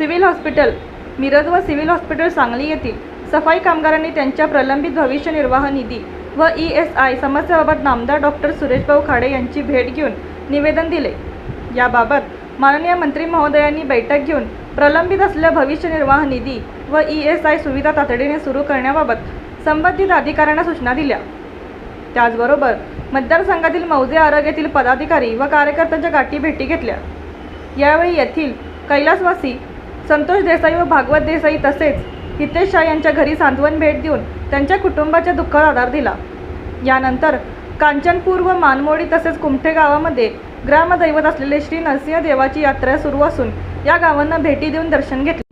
Civil hospital Miraj व civil hospital Sangli येथील सफाई कामगारांनी त्यांच्या प्रलंबित भविष्य निर्वाह निधी व ई एस आय समस्याबाबत नामदार डॉक्टर सुरेशभाऊ खाडे यांची भेट घेऊन निवेदन दिले. याबाबत माननीय मंत्री महोदयांनी बैठक घेऊन प्रलंबित असलेल्या भविष्य निर्वाह निधी व ई एस आय सुविधा तातडीने सुरू करण्याबाबत संबंधित अधिकाऱ्यांना सूचना दिल्या. त्याचबरोबर मतदारसंघातील मौजे आरोग्यातील पदाधिकारी व कार्यकर्त्यांच्या गाठी भेटी घेतल्या. यावेळी येथील कैलासवासी संतोष देसाई व भागवत देसाई तसेच हितेश शाह यांच्या घरी सांत्वन भेट देऊन त्यांच्या कुटुंबाच्या दुःखात आधार दिला. यानंतर कांचनपूर व मानमोडी तसेच कुमठे गावामध्ये ग्रामदैवत असलेले श्री नरसिंह देवाची यात्रा सुरू असून या गावांना भेटी देऊन दर्शन घेतले.